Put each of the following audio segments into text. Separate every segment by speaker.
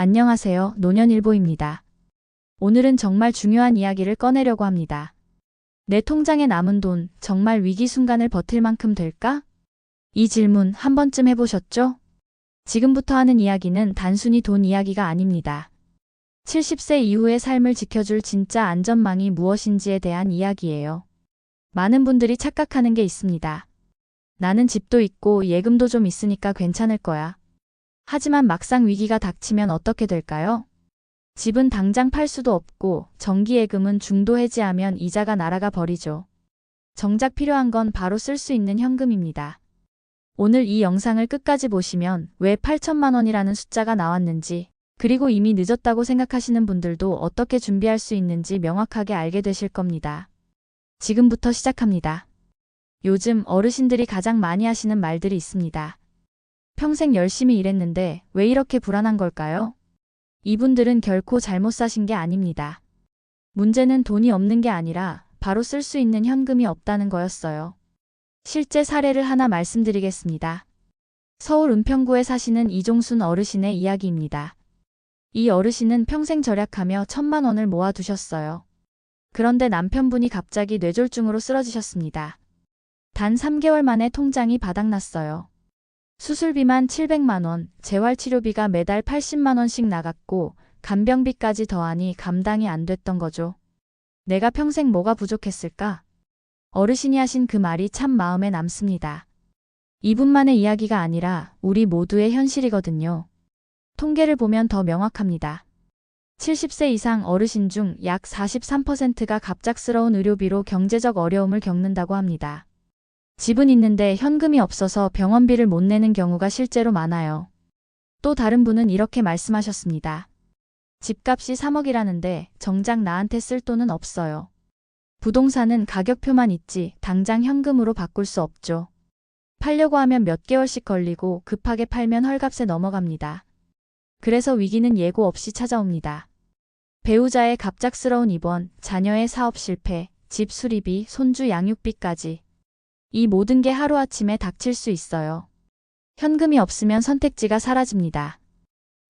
Speaker 1: 안녕하세요. 노년일보입니다. 오늘은 정말 중요한 이야기를 꺼내려고 합니다. 내 통장에 남은 돈 정말 위기 순간을 버틸 만큼 될까? 이 질문 한 번쯤 해보셨죠? 지금부터 하는 이야기는 단순히 돈 이야기가 아닙니다. 70세 이후의 삶을 지켜줄 진짜 안전망이 무엇인지에 대한 이야기예요. 많은 분들이 착각하는 게 있습니다. 나는 집도 있고 예금도 좀 있으니까 괜찮을 거야. 하지만 막상 위기가 닥치면 어떻게 될까요? 집은 당장 팔 수도 없고 정기예금은 중도 해지하면 이자가 날아가 버리죠. 정작 필요한 건 바로 쓸 수 있는 현금입니다. 오늘 이 영상을 끝까지 보시면 왜 8천만 원이라는 숫자가 나왔는지, 그리고 이미 늦었다고 생각하시는 분들도 어떻게 준비할 수 있는지 명확하게 알게 되실 겁니다. 지금부터 시작합니다. 요즘 어르신들이 가장 많이 하시는 말들이 있습니다. 평생 열심히 일했는데 왜 이렇게 불안한 걸까요? 이분들은 결코 잘못 사신 게 아닙니다. 문제는 돈이 없는 게 아니라 바로 쓸 수 있는 현금이 없다는 거였어요. 실제 사례를 하나 말씀드리겠습니다. 서울 은평구에 사시는 이종순 어르신의 이야기입니다. 이 어르신은 평생 절약하며 천만 원을 모아두셨어요. 그런데 남편분이 갑자기 뇌졸중으로 쓰러지셨습니다. 단 3개월 만에 통장이 바닥났어요. 수술비만 700만 원, 재활치료비가 매달 80만 원씩 나갔고 간병비까지 더하니 감당이 안 됐던 거죠. 내가 평생 뭐가 부족했을까? 어르신이 하신 그 말이 참 마음에 남습니다. 이분만의 이야기가 아니라 우리 모두의 현실이거든요. 통계를 보면 더 명확합니다. 70세 이상 어르신 중 약 43%가 갑작스러운 의료비로 경제적 어려움을 겪는다고 합니다. 집은 있는데 현금이 없어서 병원비를 못 내는 경우가 실제로 많아요. 또 다른 분은 이렇게 말씀하셨습니다. 집값이 3억이라는데 정작 나한테 쓸 돈은 없어요. 부동산은 가격표만 있지 당장 현금으로 바꿀 수 없죠. 팔려고 하면 몇 개월씩 걸리고 급하게 팔면 헐값에 넘어갑니다. 그래서 위기는 예고 없이 찾아옵니다. 배우자의 갑작스러운 입원, 자녀의 사업 실패, 집 수리비, 손주 양육비까지 이 모든 게 하루아침에 닥칠 수 있어요. 현금이 없으면 선택지가 사라집니다.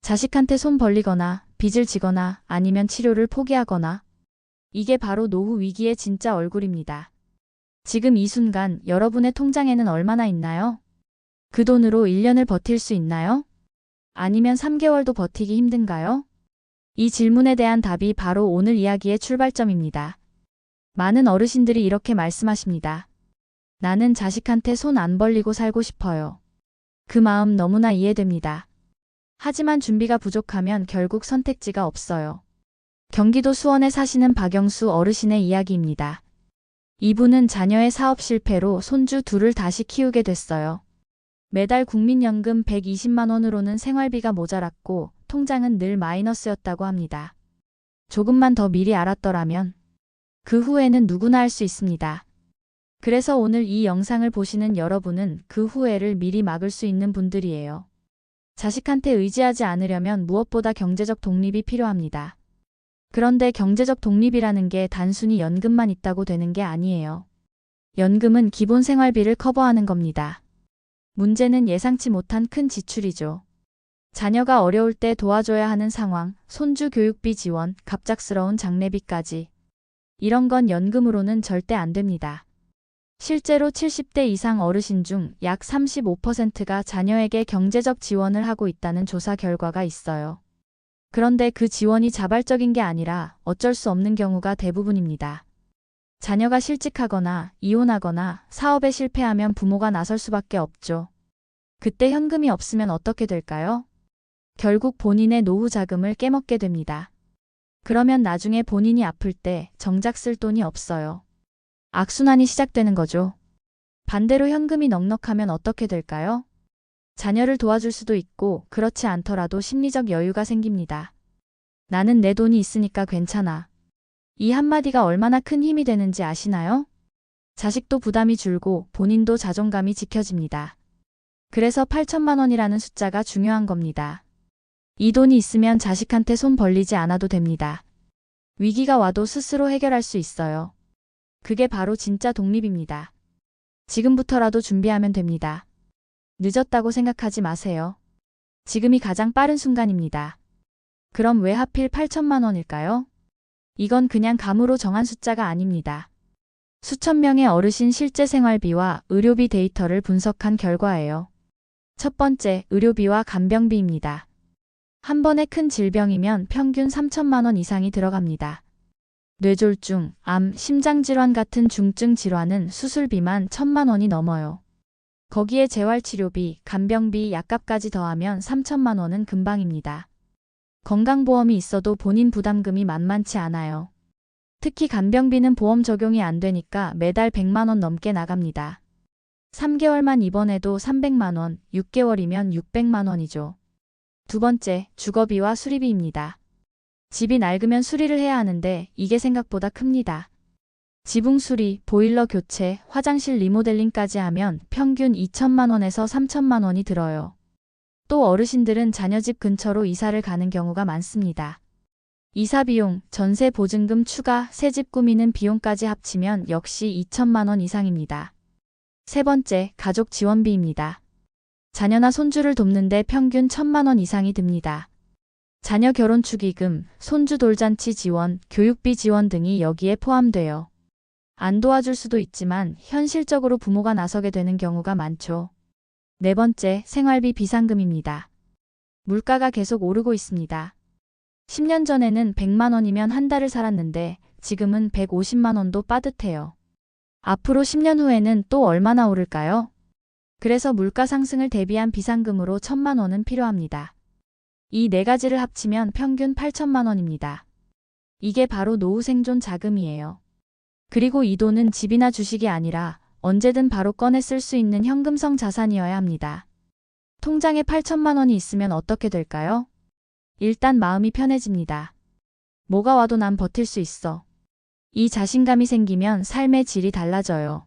Speaker 1: 자식한테 손 벌리거나 빚을 지거나 아니면 치료를 포기하거나 이게 바로 노후 위기의 진짜 얼굴입니다. 지금 이 순간 여러분의 통장에는 얼마나 있나요? 그 돈으로 1년을 버틸 수 있나요? 아니면 3개월도 버티기 힘든가요? 이 질문에 대한 답이 바로 오늘 이야기의 출발점입니다. 많은 어르신들이 이렇게 말씀하십니다. 나는 자식한테 손 안 벌리고 살고 싶어요. 그 마음 너무나 이해됩니다. 하지만 준비가 부족하면 결국 선택지가 없어요. 경기도 수원에 사시는 박영수 어르신의 이야기입니다. 이분은 자녀의 사업 실패로 손주 둘을 다시 키우게 됐어요. 매달 국민연금 120만 원으로는 생활비가 모자랐고 통장은 늘 마이너스였다고 합니다. 조금만 더 미리 알았더라면 그 후에는 누구나 할 수 있습니다. 그래서 오늘 이 영상을 보시는 여러분은 그 후회를 미리 막을 수 있는 분들이에요. 자식한테 의지하지 않으려면 무엇보다 경제적 독립이 필요합니다. 그런데 경제적 독립이라는 게 단순히 연금만 있다고 되는 게 아니에요. 연금은 기본 생활비를 커버하는 겁니다. 문제는 예상치 못한 큰 지출이죠. 자녀가 어려울 때 도와줘야 하는 상황, 손주 교육비 지원, 갑작스러운 장례비까지. 이런 건 연금으로는 절대 안 됩니다. 실제로 70대 이상 어르신 중 약 35%가 자녀에게 경제적 지원을 하고 있다는 조사 결과가 있어요. 그런데 그 지원이 자발적인 게 아니라 어쩔 수 없는 경우가 대부분입니다. 자녀가 실직하거나 이혼하거나 사업에 실패하면 부모가 나설 수밖에 없죠. 그때 현금이 없으면 어떻게 될까요? 결국 본인의 노후 자금을 깨먹게 됩니다. 그러면 나중에 본인이 아플 때 정작 쓸 돈이 없어요. 악순환이 시작되는 거죠. 반대로 현금이 넉넉하면 어떻게 될까요? 자녀를 도와줄 수도 있고 그렇지 않더라도 심리적 여유가 생깁니다. 나는 내 돈이 있으니까 괜찮아. 이 한마디가 얼마나 큰 힘이 되는지 아시나요? 자식도 부담이 줄고 본인도 자존감이 지켜집니다. 그래서 8천만 원이라는 숫자가 중요한 겁니다. 이 돈이 있으면 자식한테 손 벌리지 않아도 됩니다. 위기가 와도 스스로 해결할 수 있어요. 그게 바로 진짜 독립입니다. 지금부터라도 준비하면 됩니다. 늦었다고 생각하지 마세요. 지금이 가장 빠른 순간입니다. 그럼 왜 하필 8천만 원일까요? 이건 그냥 감으로 정한 숫자가 아닙니다. 수천 명의 어르신 실제 생활비와 의료비 데이터를 분석한 결과예요. 첫 번째, 의료비와 간병비입니다. 한 번에 큰 질병이면 평균 3천만 원 이상이 들어갑니다. 뇌졸중, 암, 심장질환 같은 중증 질환은 수술비만 천만 원이 넘어요. 거기에 재활치료비, 간병비, 약값까지 더하면 3천만 원은 금방입니다. 건강보험이 있어도 본인 부담금이 만만치 않아요. 특히 간병비는 보험 적용이 안 되니까 매달 100만 원 넘게 나갑니다. 3개월만 입원해도 300만 원, 6개월이면 600만 원이죠. 두 번째, 주거비와 수리비입니다. 집이 낡으면 수리를 해야 하는데 이게 생각보다 큽니다. 지붕 수리, 보일러 교체, 화장실 리모델링까지 하면 평균 2천만 원에서 3천만 원이 들어요. 또 어르신들은 자녀 집 근처로 이사를 가는 경우가 많습니다. 이사 비용, 전세 보증금 추가, 새 집 꾸미는 비용까지 합치면 역시 2천만 원 이상입니다. 세 번째, 가족 지원비입니다. 자녀나 손주를 돕는데 평균 천만 원 이상이 듭니다. 자녀 결혼 축의금, 손주 돌잔치 지원, 교육비 지원 등이 여기에 포함돼요. 안 도와줄 수도 있지만 현실적으로 부모가 나서게 되는 경우가 많죠. 네 번째, 생활비 비상금입니다. 물가가 계속 오르고 있습니다. 10년 전에는 100만 원이면 한 달을 살았는데 지금은 150만 원도 빠듯해요. 앞으로 10년 후에는 또 얼마나 오를까요? 그래서 물가 상승을 대비한 비상금으로 1천만 원은 필요합니다. 이 네 가지를 합치면 평균 8천만 원입니다. 이게 바로 노후 생존 자금이에요. 그리고 이 돈은 집이나 주식이 아니라 언제든 바로 꺼내 쓸 수 있는 현금성 자산이어야 합니다. 통장에 8천만 원이 있으면 어떻게 될까요? 일단 마음이 편해집니다. 뭐가 와도 난 버틸 수 있어. 이 자신감이 생기면 삶의 질이 달라져요.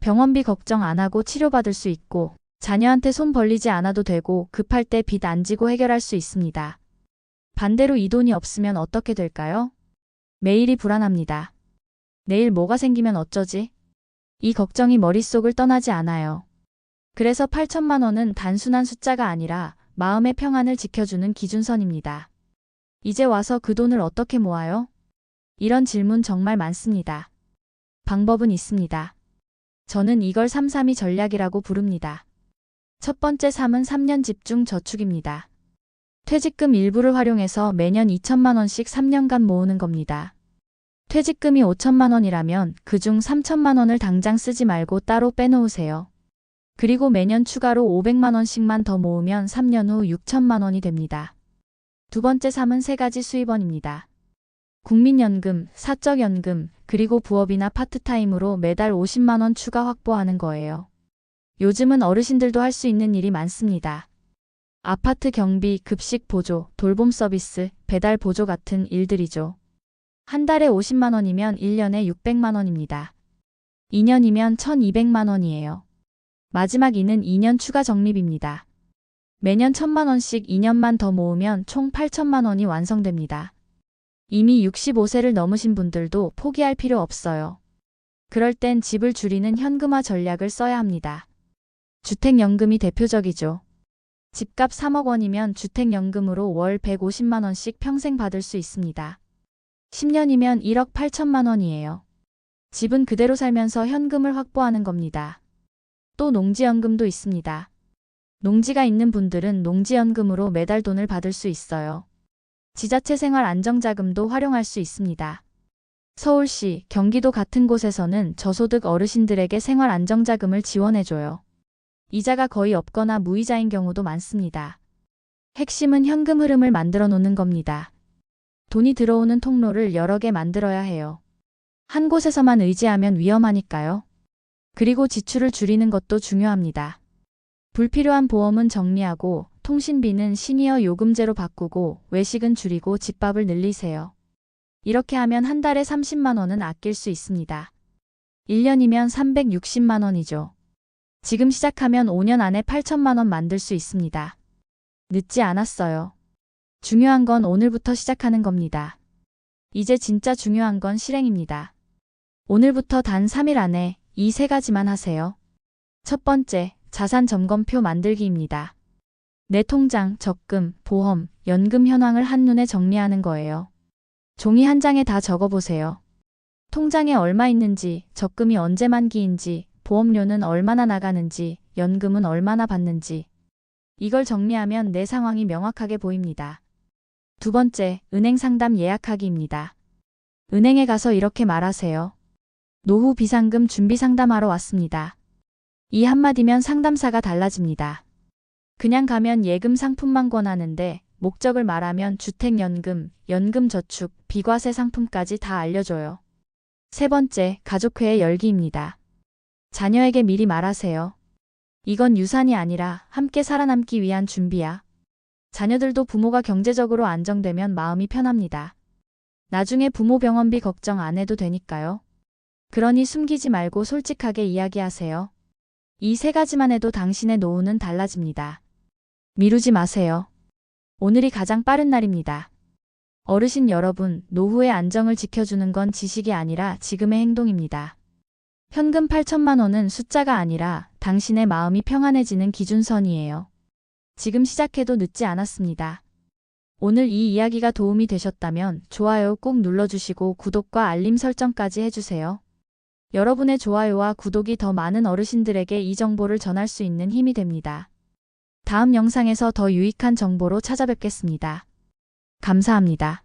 Speaker 1: 병원비 걱정 안 하고 치료받을 수 있고, 자녀한테 손 벌리지 않아도 되고, 급할 때 빚 안 지고 해결할 수 있습니다. 반대로 이 돈이 없으면 어떻게 될까요? 매일이 불안합니다. 내일 뭐가 생기면 어쩌지? 이 걱정이 머릿속을 떠나지 않아요. 그래서 8천만 원은 단순한 숫자가 아니라 마음의 평안을 지켜주는 기준선입니다. 이제 와서 그 돈을 어떻게 모아요? 이런 질문 정말 많습니다. 방법은 있습니다. 저는 이걸 332 전략이라고 부릅니다. 첫 번째 3은 3년 집중 저축입니다. 퇴직금 일부를 활용해서 매년 2천만 원씩 3년간 모으는 겁니다. 퇴직금이 5천만 원이라면 그중 3천만 원을 당장 쓰지 말고 따로 빼놓으세요. 그리고 매년 추가로 500만 원씩만 더 모으면 3년 후 6천만 원이 됩니다. 두 번째 3은 세 가지 수입원입니다. 국민연금, 사적연금, 그리고 부업이나 파트타임으로 매달 50만 원 추가 확보하는 거예요. 요즘은 어르신들도 할 수 있는 일이 많습니다. 아파트 경비, 급식 보조, 돌봄 서비스, 배달 보조 같은 일들이죠. 한 달에 50만 원이면 1년에 600만 원입니다. 2년이면 1200만 원이에요. 마지막 2는 2년 추가 적립입니다. 매년 1000만 원씩 2년만 더 모으면 총 8천만 원이 완성됩니다. 이미 65세를 넘으신 분들도 포기할 필요 없어요. 그럴 땐 집을 줄이는 현금화 전략을 써야 합니다. 주택연금이 대표적이죠. 집값 3억 원이면 주택연금으로 월 150만 원씩 평생 받을 수 있습니다. 10년이면 1억 8천만 원이에요. 집은 그대로 살면서 현금을 확보하는 겁니다. 또 농지연금도 있습니다. 농지가 있는 분들은 농지연금으로 매달 돈을 받을 수 있어요. 지자체 생활 안정자금도 활용할 수 있습니다. 서울시, 경기도 같은 곳에서는 저소득 어르신들에게 생활 안정자금을 지원해줘요. 이자가 거의 없거나 무이자인 경우도 많습니다. 핵심은 현금 흐름을 만들어 놓는 겁니다. 돈이 들어오는 통로를 여러 개 만들어야 해요. 한 곳에서만 의지하면 위험하니까요. 그리고 지출을 줄이는 것도 중요합니다. 불필요한 보험은 정리하고 통신비는 시니어 요금제로 바꾸고 외식은 줄이고 집밥을 늘리세요. 이렇게 하면 한 달에 30만 원은 아낄 수 있습니다. 1년이면 360만 원이죠. 지금 시작하면 5년 안에 8천만 원 만들 수 있습니다. 늦지 않았어요. 중요한 건 오늘부터 시작하는 겁니다. 이제 진짜 중요한 건 실행입니다. 오늘부터 단 3일 안에 이 세 가지만 하세요. 첫 번째, 자산 점검표 만들기입니다. 내 통장, 적금, 보험, 연금 현황을 한눈에 정리하는 거예요. 종이 한 장에 다 적어보세요. 통장에 얼마 있는지, 적금이 언제 만기인지, 보험료는 얼마나 나가는지, 연금은 얼마나 받는지. 이걸 정리하면 내 상황이 명확하게 보입니다. 두 번째, 은행 상담 예약하기입니다. 은행에 가서 이렇게 말하세요. 노후 비상금 준비 상담하러 왔습니다. 이 한마디면 상담사가 달라집니다. 그냥 가면 예금 상품만 권하는데 목적을 말하면 주택연금, 연금저축, 비과세 상품까지 다 알려줘요. 세 번째, 가족회의 열기입니다. 자녀에게 미리 말하세요. 이건 유산이 아니라 함께 살아남기 위한 준비야. 자녀들도 부모가 경제적으로 안정되면 마음이 편합니다. 나중에 부모 병원비 걱정 안 해도 되니까요. 그러니 숨기지 말고 솔직하게 이야기하세요. 이 세 가지만 해도 당신의 노후는 달라집니다. 미루지 마세요. 오늘이 가장 빠른 날입니다. 어르신 여러분, 노후의 안정을 지켜주는 건 지식이 아니라 지금의 행동입니다. 현금 8천만 원은 숫자가 아니라 당신의 마음이 평안해지는 기준선이에요. 지금 시작해도 늦지 않았습니다. 오늘 이 이야기가 도움이 되셨다면 좋아요 꼭 눌러주시고 구독과 알림 설정까지 해주세요. 여러분의 좋아요와 구독이 더 많은 어르신들에게 이 정보를 전할 수 있는 힘이 됩니다. 다음 영상에서 더 유익한 정보로 찾아뵙겠습니다. 감사합니다.